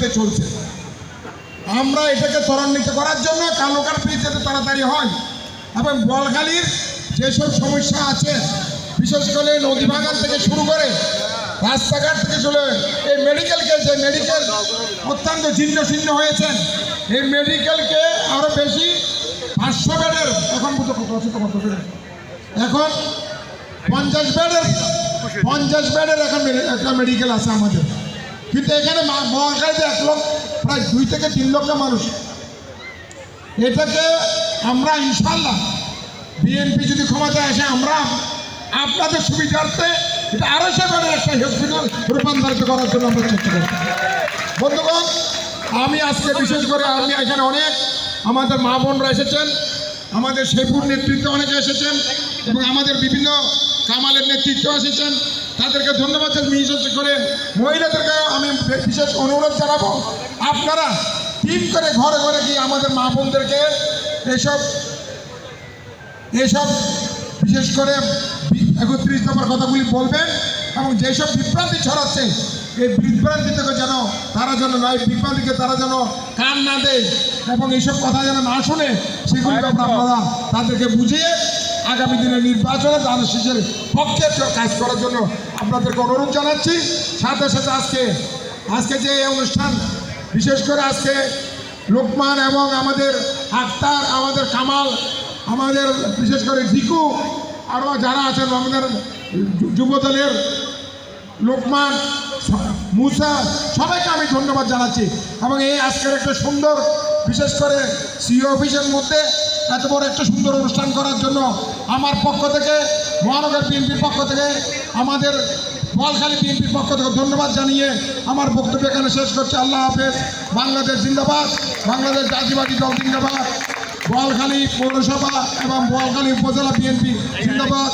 গতিতে চলছে। আমরা এটাকে ত্বরান্বিত করার জন্য কালোকার ব্রিজ যাতে তাড়াতাড়ি হয়। এবং বলখালির যেসব সমস্যা আছে, বিশেষ করে নদী বাগান থেকে শুরু করে রাস্তাঘাট থেকে চলে এই মেডিকেলকে যে মেডিকেল অত্যন্ত ছিন্ন ছিন্ন হয়েছেন, এই মেডিকেলকে আরও বেশি পাঁচশো বেডের, এখন কত কত এখন পঞ্চাশ বেডের পঞ্চাশ বেডের এখন একটা মেডিকেল আছে আমাদের। কিন্তু এখানে মা- মহাখালীতে এক লক্ষ, প্রায় দুই থেকে তিন লক্ষ মানুষ। এটাকে আমরা ইনশাল্লাহ বিএনপি যদি ক্ষমতায় আসে, আমরা আপনাদের সুবিধার্থে এটা আরও বেডের একটা হসপিটাল রূপান্তরিত করার জন্য আমরা চেষ্টা করব। বন্ধুগণ, আমি আজকে বিশেষ করে আমি এখানে অনেক আমাদের মা বোনরা এসেছেন, আমাদের শেপুর নেতৃত্বে অনেকে এসেছেন এবং আমাদের বিভিন্ন কামালের নেতৃত্ব এসেছেন। তাদেরকে ধন্যবাদ। বিশেষ করে মহিলাদেরকে আমি বিশেষ অনুরোধ জানাব। আপনারা টিম করে ঘরে ঘরে গিয়ে আমাদের মা বোনদেরকে এসব এসব বিশেষ করে একত্রিশ নম্বর কথাগুলি বলবেন এবং যেসব বিভ্রান্তি ছড়াচ্ছে এই বিভ্রান্তি থেকে যেন তারা যেন নয় বিভ্রান্তিকে তারা যেন কান না দেয় এবং এইসব কথা যেন না শুনে সেগুলি আপনারা তাদেরকে বুঝিয়ে আগামী দিনে নির্বাচনে তাদের শেষের পক্ষে কাজ করার জন্য আপনাদেরকে অনুরোধ জানাচ্ছি। সাথে সাথে আজকে আজকে যে এই অনুষ্ঠান, বিশেষ করে আজকে লোকমান এবং আমাদের আক্তার, আমাদের কামাল, আমাদের বিশেষ করে ভিকু আরও যারা আছেন, আমাদের যুবদলের লোকমান মুসা, সবাইকে আমি ধন্যবাদ জানাচ্ছি। এবং এই আজকের একটা সুন্দর বিশেষ করে সিও অফিসের মধ্যে এত বড় একটা সুন্দর অনুষ্ঠান করার জন্য আমার পক্ষ থেকে, মহানগর বিএনপির পক্ষ থেকে, আমাদের বলখালী বিএনপির পক্ষ থেকে ধন্যবাদ জানিয়ে আমার বক্তব্য এখানে শেষ করছি। আল্লাহ হাফেজ। বাংলাদেশ জিন্দাবাদ। বাংলাদেশ জাতিবাদী দল জিন্দাবাদ। বোয়ালখালী পৌরসভা এবং বোয়ালখালী উপজেলা বিএনপি জিন্দাবাদ।